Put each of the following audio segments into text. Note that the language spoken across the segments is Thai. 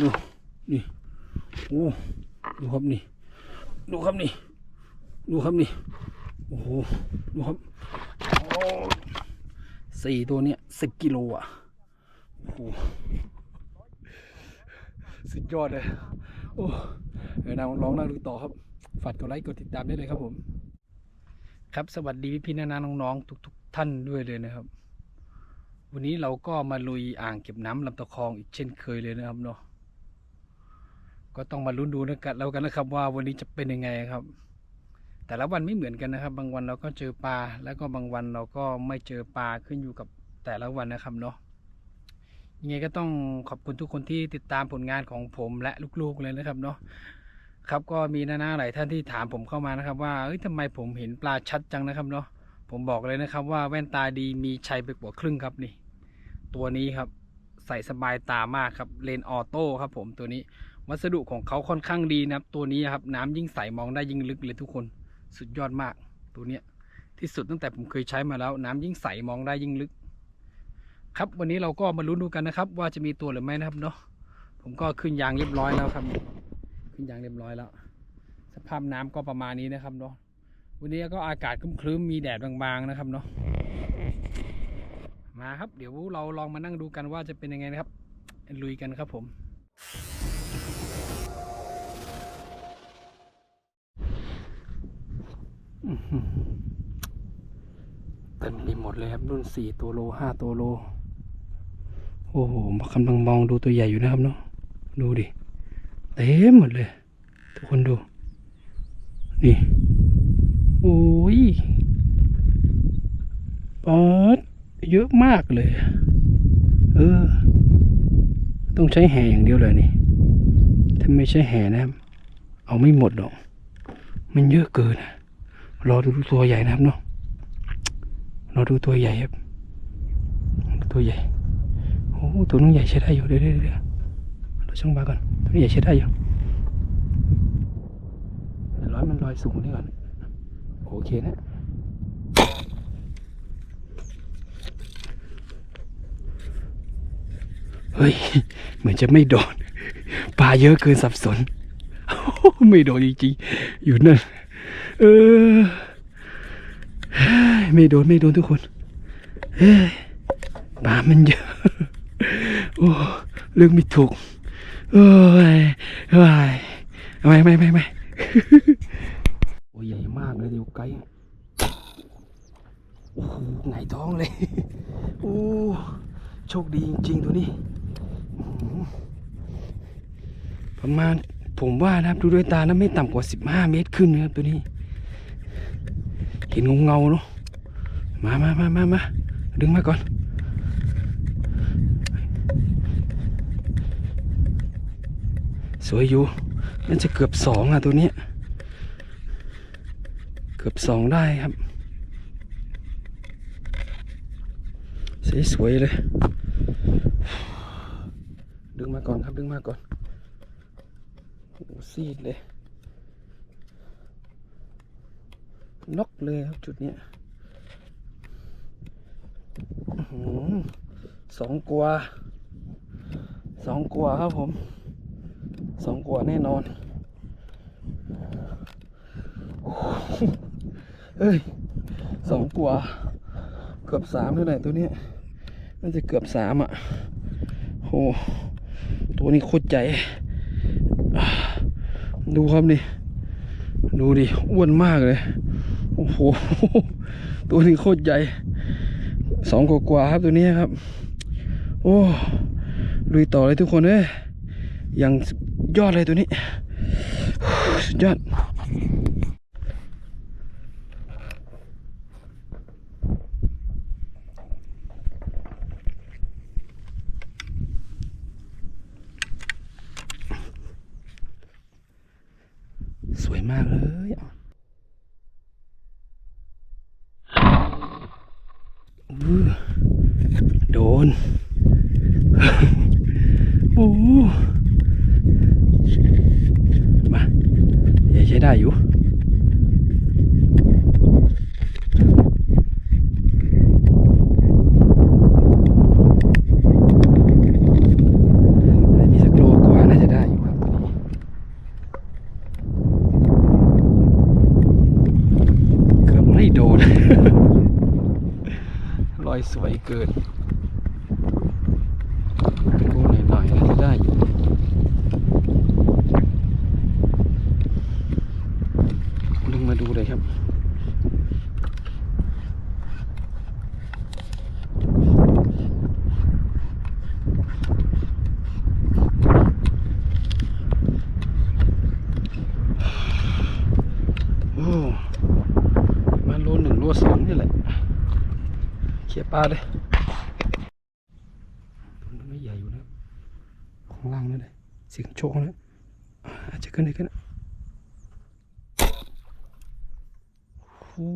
ดูนี่โอ้ดูครับนี่ ดูครับนี่ ดูครับนี่ โอ้โห ดูครับโอ้สี่ตัวเนี้ยสิบกิโลอะ โอ้โห สุดยอดเลย โอ้เดี๋ยวนาลองนั่งดูต่อครับ ฝากกดไลค์กดติดตามได้เลยครับผม ครับสวัสดีพี่พี่นานาน้องๆทุก ๆ ท่านด้วยเลยนะครับ วันนี้เราก็มาลุยอ่างเก็บน้ำลำตะคองอีกเช่นเคยเลยนะครับเนาะ ก็ต้องมาลุ้นดูนะกันแล้วกันนะครับว่าวันนี้จะเป็นยังไงครับ แต่ละวันไม่เหมือนกันนะครับ บางวันเราก็เจอปลาแล้วก็บางวันเราก็ไม่เจอปลาขึ้นอยู่กับแต่ละวันนะครับเนาะยังไงก็ต้องขอบคุณทุกคนที่ติดตามผลงานของผมและลูกๆเลยนะครับเนาะครับก็มีน้าๆหลายท่านที่ถามผมเข้ามานะครับ ว่าเอ้ยทำไมผมเห็นปลาชัดจังนะครับเนาะผมบอกเลยนะครับว่าแว่นตาดีมีชัยไปกว่าครึ่งครับนี่ ตัวนี้ครับใส่สบายตามากครับเลนออโต้ครับผมตัวนี้ วัสดุของเขาค่อนข้างดีนะครับ ตัวนี้ครับน้ำยิ่งใสมองได้ยิ่งลึกเลยทุกคนสุดยอดมากตัวเนี้ยที่สุดตั้งแต่ผมเคยใช้มาแล้ว น้ำยิ่งใสมองได้ยิ่งลึก ครับวันนี้เราก็มาลุ้นดูกันนะครับ ว่าจะมีตัวหรือไม่นะครับเนาะผมก็ขึ้นยางเรียบร้อยแล้วครับ ขึ้นยางเรียบร้อยแล้ว สภาพน้ำก็ประมาณนี้นะครับเนาะวันนี้ก็อากาศครึ้มๆมีแดดบางๆนะครับเนาะมาครับ เดี๋ยวเราลองมานั่งดูกันว่าจะเป็นยังไงนะครับลุยกันครับผม เต็มไปหมดเลยครับ รุ่นสี่ตัวโลห้าตัวโล โอ้โหกำลังมองดูตัวใหญ่อยู่นะครับเนาะดูดิ เต็มหมดเลย ทุกคนดู นี่โอ้ยปอดเยอะมากเลย เออ ต้องใช้แห่อย่างเดียวเลยนี่ ถ้าไม่ใช่แห่นะครับ เอาไม่หมดหรอก มันเยอะเกินอะ รอดูตัวใหญ่นะครับเนาะรอดูตัวใหญ่ครับ ตัวใหญ่โอ้ตัวน้องใหญ่ใช้ได้อยู่เดี๋ยวเดี๋ยวเดี๋ยวเราช่างบาก่อนตัวใหญ่ใช้ได้อยู่ร้อยมันลอยสูงนี่ก่อนโอเคนะเฮ้ย เหมือนจะไม่โดนปลาเยอะเกินสับสน ไม่โดนจริงๆอยู่นั่น เออไม่โดนไม่โดนทุกคนเฮ้ยปลามันเยอะโอ้เรื่องไม่ถูกโอ้ยโอ้ยไม่ไม่ไม่ไม่โอ้ใหญ่มากเลยเดี๋ยวไกลโอ้โหไงท้องเลยโอ้โชคดีจริงๆตัวนี้ประมาณผมว่านะครับดูด้วยตาแล้วไม่ต่ำกว่า 15 เมตรขึ้นนะครับตัวนี้ เห็นเงาเนาะมามามามามาดึงมาก่อนสวยอยู่น่าจะเกือบสองอะตัวนี้ เกือบสองได้ครับ สวยๆเลย ดึงมาก่อนครับดึงมาก่อนโอ้ซีดเลย น็อกเลยครับจุดนี้สองกัวสองกัวครับผมสองกัวแน่นอนเอ้ยสองกัวเกือบสามเท่าไหร่ตัวนี้น่าจะเกือบสามอะโอ้ตัวนี้โคตรใหญ่อ่าดูครับนี่ ดูดิ อ้วนมากเลย โอ้โห ตัวนี้โคตรใหญ่ สองกว่าครับตัวนี้ครับ โอ้ลุยต่อเลยทุกคนเอ้ยอย่างสุดยอดเลยตัวนี้ สุดยอด สวยมากเลยอะอื้อ โดน โอ้มาใหญ่ใช้ได้อยู่ มีสักโลกว่านะ เกิดโอ้หน่อยๆน่าจะได้อยู่ดึงมาดูเลยครับ โอ้ประมาณโลหนึ่งโลสองนี่แหละเขี่ย ปลาเลยตัวนี้ไม่ใหญ่อยู่นะของล่างนั่นเลยเสียงโชกนะอาจจะขึ้นได้ขึ้นโอ้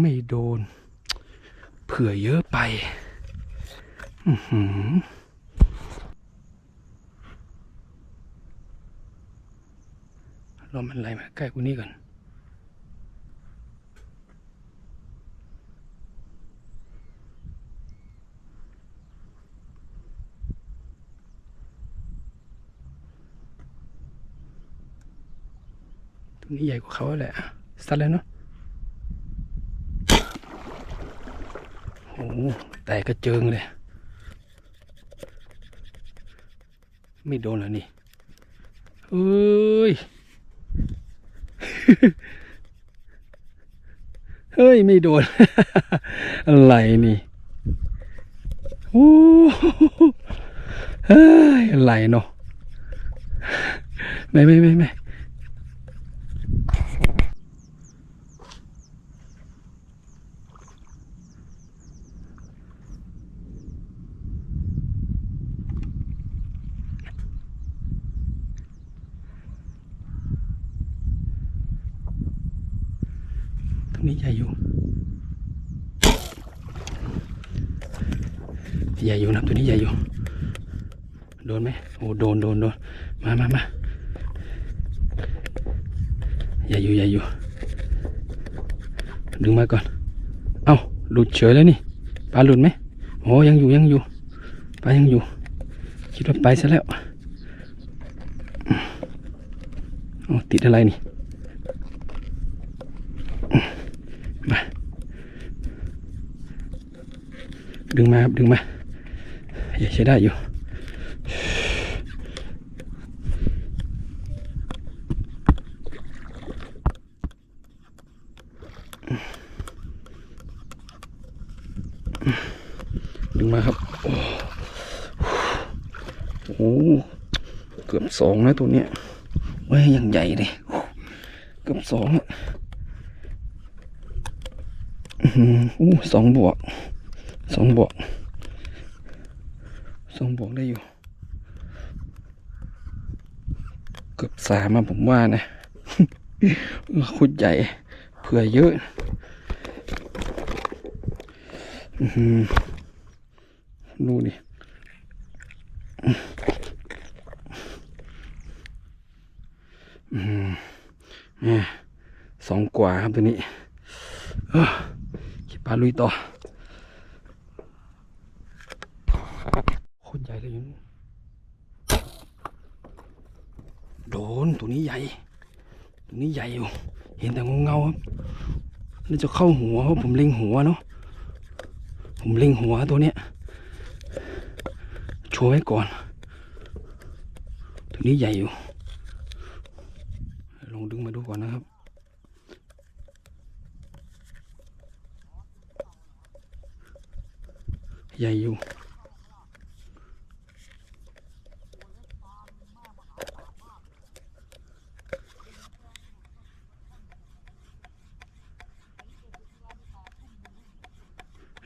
ไม่โดน เผื่อเยอะไป อือหือรอมันไหลมาใกล้กูนี่ก่อน ตัวนี้ใหญ่กว่าเขาแหละสัดเลยเนาะโอ้แต่กระเจิงเลย ไม่โดนแล้วนี่เอ้ย เฮ้ย ไม่โดน อะไรนี่โอ้เฮ้ย อะไรเนาะไม่ไม่ไม่ไม่ ตัวนี้ใหญ่อยู่ ใหญ่อยู่นะตัวนี้ใหญ่อยู่ โดนไหมโอ้โดนโดนโดนมามามาใหญ่อยู่ใหญ่อยู่ ดึงมาก่อน เอ้าหลุดเฉยแล้วนี่ปลาหลุดไหมโอ้ยังอยู่ยังอยู่ปลายังอยู่ คิดว่าไปซะแล้วโอ้ติดอะไรนี่มาดึงมาครับดึงมา ใช้ได้อยู่ดึงมาครับ โอ้โหเกือบสองแล้วตัวเนี้ยเว้ยยังใหญ่เลยเกือบสองอะอื้อหืออู้สองบวกสองบวก สองบวกได้อยู่ เกือบสามอะผมว่านะคุดใหญ่ เผื่อเยอะดูดิเนี่ยสองกว่าครับตัวนี้ขี่ปลาลุยต่อ คตรใหญ่เลยอยูนนโดนตัวนี้ใหญ่ตัวนี้ใหญ่อยู่ เห็นแต่เงเงาครับน่าจะเข้าหัวเพราะผมเล็งหัวเนาะผมเล็งหัวตัวเนี้ยโชว์ไว้ก่อน ตัวนี้ใหญ่อยู่ ลองดึงมาดูก่อนนะครับใหญ่อยู่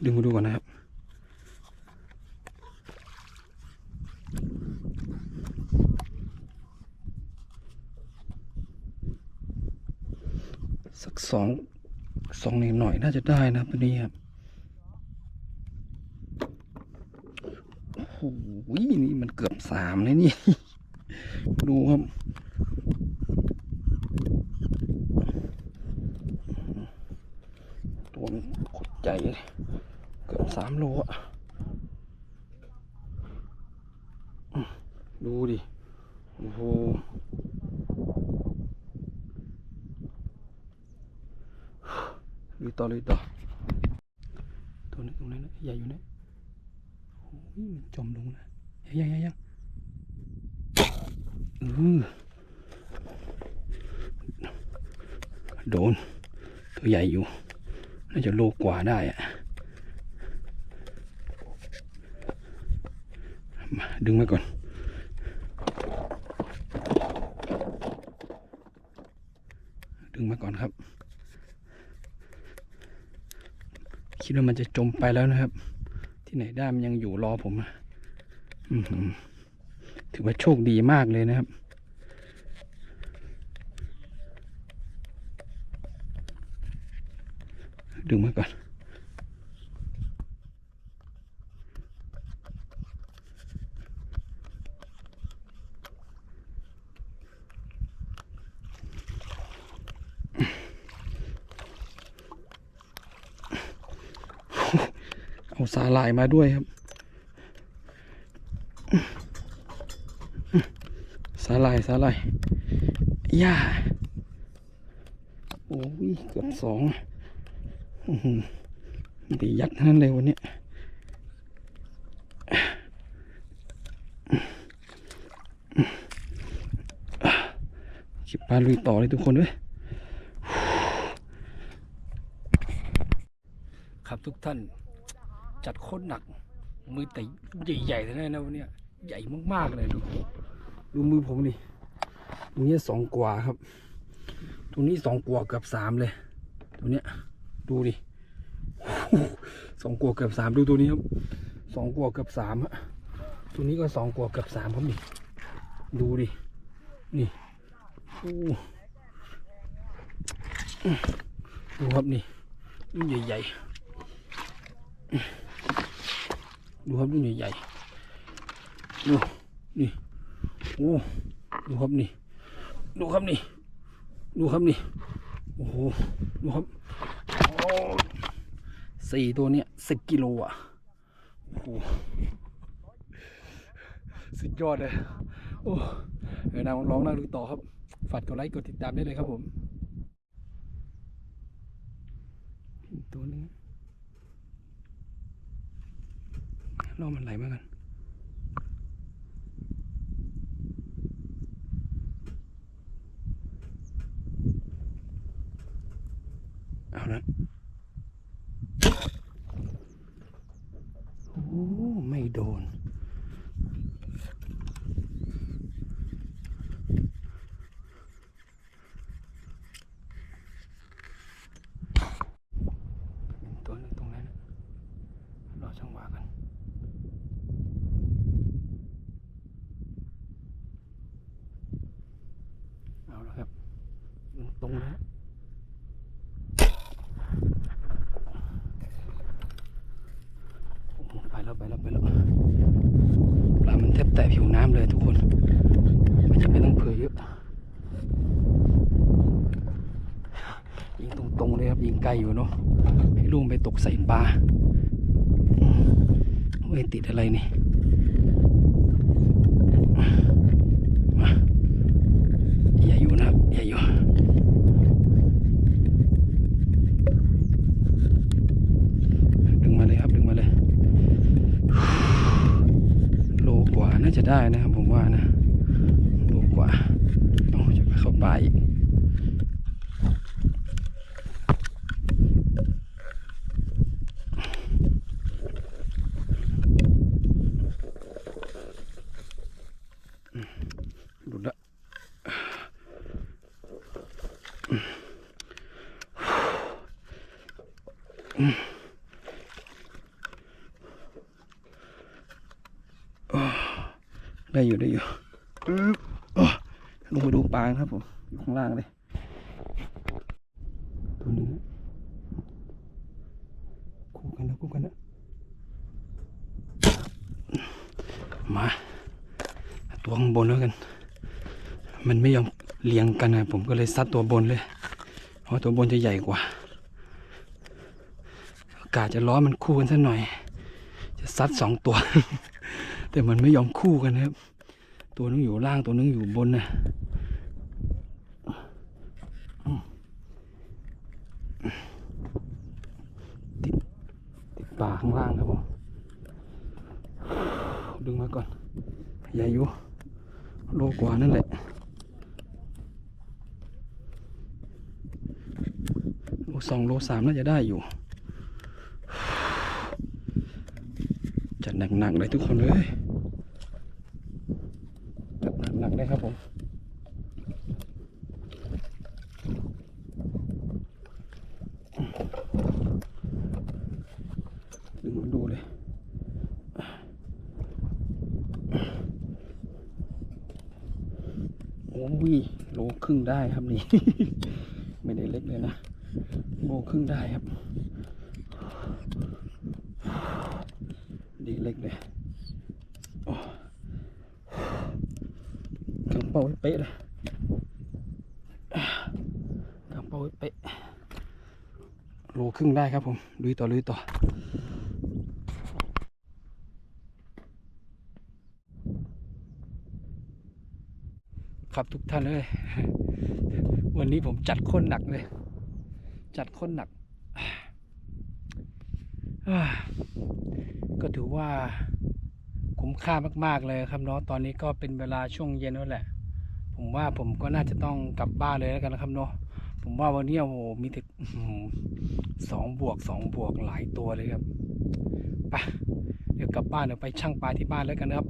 ดึงมาดูก่อนนะครับ สักสองสองนิดหน่อยน่าจะได้นะตัวนี้ครับ โอ้โหนี่มันเกือบสามเลยนี่ ดูครับ ตัวมันโคตรใหญ่เลยเกือบสามโลอะอืม ดูดิ โอ้โห ลุยต่อลุยต่อ ตัวนี้ตรงนี้นะใหญ่อยู่นะฮ้ยมันจมลงนะ ยังยังยังเออโดน ตัวใหญ่อยู่ น่าจะโลกว่าได้อะมาดึงมาก่อน ดึง มาก่อนครับ คิดว่ามันจะจมไปแล้วนะครับ ที่ไหนได้มันยังอยู่รอผมอะถือว่าโชคดีมากเลยนะครับดึงมาก่อน เอาสา หร่ายมาด้วยครับ สาหร่ายสาหร่ายย่าโอ้ยเกือบสองอื้อหือดียัดทั้งนั้นเลยวันนี้ขิบปลาลุยต่อเลยทุกคนด้วยครับทุกท่าน จัดโคตรหนัก มือแต่ใหญ่ๆทั้งนั้นนะวันนี้ใหญ่มากๆเลยดูดูมือผมนี่ตรงนี้สองกว่าครับ ตรงนี้สองกว่าเกือบสามเลยตัวเนี้ยดูดิสองกว่าเกือบสามดูตัวนี้ครับสองกว่าเกือบสามฮะตัวนี้ก็สองกว่าเกือบสามครับนี่ดูดินี่ดูครับนี่นี่ใหญ่ๆ ดูครับดูใหญ่ๆดูนี่โอ้ดูครับนี่ ดูครับนี่ ดูครับนี่ โอ้โห ดูครับโอ้สี่ตัวเนี้ยสิบกิโลอะ โอ้โห สุดยอดเลย โอ้เดี๋ยวนาลองนั่งดูต่อครับ ฝากกดไลค์ กดติดตามได้เลยครับผมอีกตัวนึง ล้อมันไหลมากัน เอาละโอ้ ไม่โดน เป็นตัวหนึงตรงนั้นน่ะรอจังหวะกัน เอาละครับ ตรงๆนะโอ้โหไปแล้วไปแล้วไปแล้วปลามันแทบแตะผิวน้ำเลยทุกคนไม่จำเป็นต้องเผื่อเยอะยิงตรงๆเลยครับยิงไกลอยู่เนาะให้ลูกไปตกใส่ปลาอืมโอ้ยติดอะไรนี่มาอย่าอยู่นะครับอย่าอยู่ ดึงมาเลยครับดึงมาเลย โลกว่า น่าจะได้นะครับผมว่านะดูกว่าโอ้จะไปเข้าป่าอีก หลุดละ ได้อยู่ได้อยู่ลงไปดูปลาครับผมอยู่ข้างล่างเลยตัวนึงคู่กันนะคู่กันนะมาตัวข้างบนแล้วกัน มันไม่ยอมเลี้ยงกันนะผมก็เลยซัดตัวบนเลยเพราะตัวบนจะใหญ่กว่าอากาศจะร้อนมันคู่กันสักหน่อย จะซัดสองตัว แต่มันไม่ยอมคู่กันนะครับ ตัวนึงอยู่ล่างตัวนึงอยู่บนนะติดติดป่าข้างล่างครับผมดึงมาก่อนใหญ่อยู่โลกว่านั่นแหละโลสองโลสามน่าจะได้อยู่ จัด หนักๆเลยทุกคนเลยจัดหนักๆเลยครับผมดึงมาดูเลยโอ้ยโลครึ่งได้ครับนี่ ไม่ได้เล็กเลยนะ โลครึ่งได้ครับ ดีเล็กเลยกางเป้าให้เป๊ะเลยกางเป้าให้เป๊ะโลครึ่งได้ครับผมลุยต่อลุยต่อครับทุกท่านเลย วันนี้ผมจัดค้นหนักเลย จัดค้นหนักอ่า ก็ถือว่าคุ้มค่ามาก ๆเลยครับเนาะตอนนี้ก็เป็นเวลาช่วงเย็นแล้วแหละ ผมว่าผมก็น่าจะต้องกลับบ้านเลยแล้วกันนะครับเนาะผมว่าวันนี้โอ้โหมีถึงสองบวกสองบวกหลายตัวเลยครับไปเดี๋ยวกลับบ้านเดี๋ยวไปช่างปลาที่บ้านแล้วกันครับ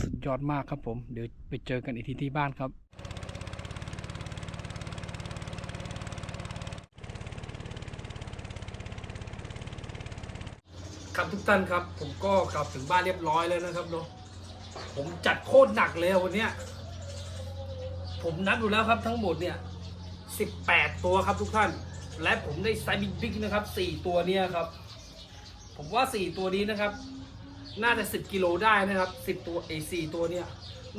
สุดยอดมากครับผม เดี๋ยวไปเจอกันอีกทีที่บ้านครับ ครับทุกท่านครับ ผมก็กลับถึงบ้านเรียบร้อยแล้วนะครับเนาะผมจัดโคตรหนักเลยวันเนี้ยผมนับดูแล้วครับทั้งหมดเนี่ยสิบแปดตัวครับทุกท่าน และผมได้ไซส์บิ๊กๆนะครับสี่ตัวเนี่ยครับ ผมว่าสี่ตัวนี้นะครับ น่าจะสิบกิโลได้นะครับสิบตัวไอ้สี่ตัวเนี่ย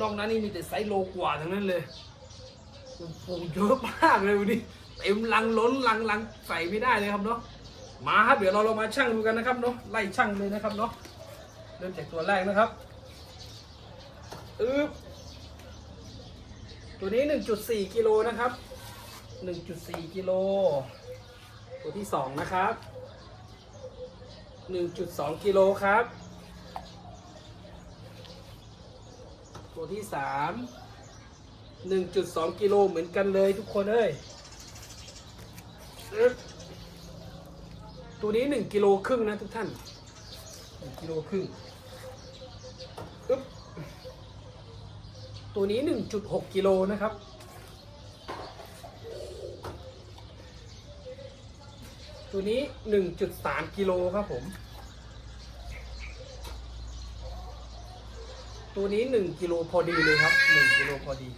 นอกนั้นนี่มีแต่ไซส์โลกว่าทั้งนั้นเลยโอ้โหเยอะมากเลยวันนี้เต็มลังล้นลังลังใส่ไม่ได้เลยครับเนาะ มาครับเดี๋ยวเราลงมาชั่งดูกันนะครับเนาะไล่ชั่งเลยนะครับเนาะเริ่มจากตัวแรกนะครับอึ๊บตัวนี้ 1.4กิโลนะครับ 1.4กิโลตัวที่สองนะครับ 1.2กิโลครับ ตัวที่สาม1.2กิโลเหมือนกันเลยทุกคนเอ้ยอึ๊บ ตัวนี้หนึ่งกิโลครึ่งนะทุกท่านหนึ่งกิโลครึ่งอึ๊บตัวนี้หนึ่งจุดหกกิโลนะครับ ตัวนี้หนึ่งจุดสามกิโลครับผม ตัวนี้หนึ่งกิโลพอดีเลยครับหนึ่งกิโลพอดี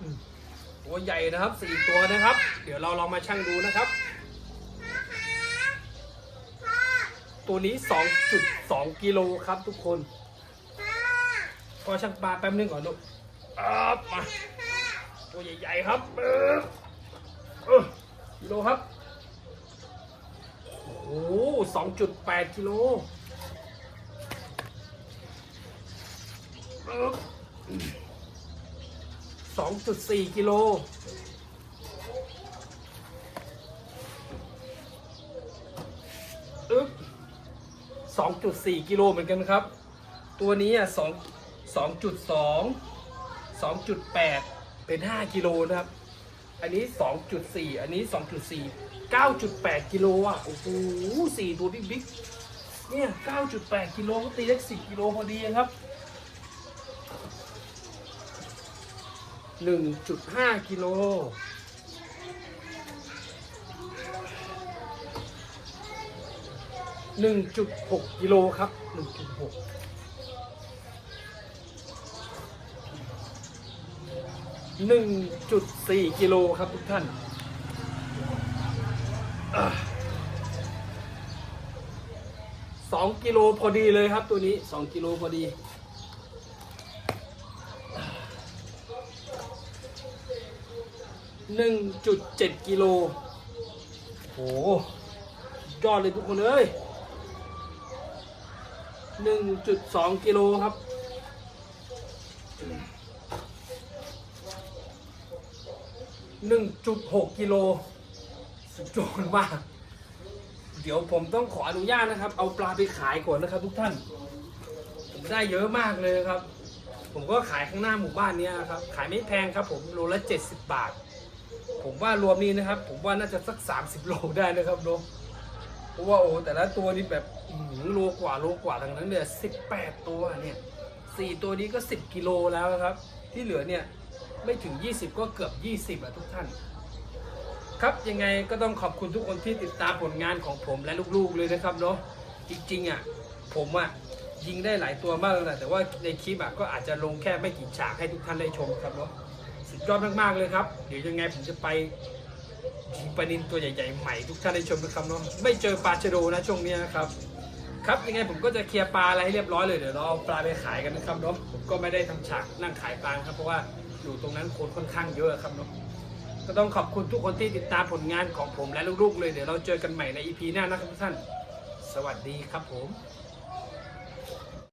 อืมตัวใหญ่นะครับสี่ตัวนะครับ เดี๋ยวเราลองมาชั่งดูนะครับ ตัวนี้ 2.2 กิโลครับทุกคนพอช่างปลาแป๊บนึงก่อนลูกอับมาตัวใหญ่ๆครับเออเออกิโลครับ โอ้โห2.8 กิโลเออ2.4 กิโล 2.4 กิโลเหมือนกันครับ ตัวนี้อะ2 2.2 2.8 เป็น 5 กิโลนะครับ อันนี้ 2.4 อันนี้ 2.4 9.8 กิโลอะ โอ้โหสี่ตัวบิ๊กบิ๊กเนี่ย 9.8 กิโลก็ตีได้10กิโลพอดีครับ 1.5 กิโล หนึ่งจุดหกกิโลครับหนึ่งจุดหกหนึ่งจุดสี่กิโลครับทุกท่าน สองกิโลพอดีเลยครับตัวนี้สองกิโลพอดี หนึ่งจุดเจ็ดกิโลโหยอดเลยทุกคนเอ้ย หนึ่งจุดสองกิโลครับหนึ่งจุดหกกิโลสุดยอดมาก เดี๋ยวผมต้องขออนุญาตนะครับ เอาปลาไปขายก่อนนะครับทุกท่าน ผมได้เยอะมากเลยครับ ผมก็ขายข้างหน้าหมู่บ้านนี้ครับ ขายไม่แพงครับผมโลละ 70 บาท ผมว่ารวมนี้นะครับ ผมว่าน่าจะสัก 30 โลได้นะครับเนาะ เพราะว่าโอ้แต่ละตัวนี่แบบโลกว่าโลกว่าทั้งนั้นเลย18ตัวเนี่ยสี่ตัวนี้ก็10กิโลแล้วครับ ที่เหลือเนี่ยไม่ถึง20ก็เกือบ20อะทุกท่านครับยังไงก็ต้องขอบคุณทุกคนที่ติดตามผลงานของผมและลูกๆเลยนะครับเนาะจริงๆอะผมอะยิงได้หลายตัวมากเลยนะแต่ว่าในคลิปอะก็อาจจะลงแค่ไม่กี่ฉากให้ทุกท่านได้ชมครับเนาะสุดยอดมากๆเลยครับ เดี๋ยวยังไงผมจะไป ปลานินตัวใหญ่ๆใหม่ทุกท่านได้ชมนะครับเนาะไม่เจอปลาชะโดนะช่วงนี้นะครับครับยังไงผมก็จะเคลียร์ปลาอะไรให้เรียบร้อยเลยเดี๋ยวเราเอาปลาไปขายกันนะครับเนาะผมก็ไม่ได้ทำฉากนั่งขายปลาครับเพราะว่าอยู่ตรงนั้นคนค่อนข้างเยอะครับเนาะก็ต้องขอบคุณทุกคนที่ติดตามผลงานของผมและลูกๆเลยเดี๋ยวเราเจอกันใหม่ใน EP หน้านะครับทุกท่าน สวัสดีครับผม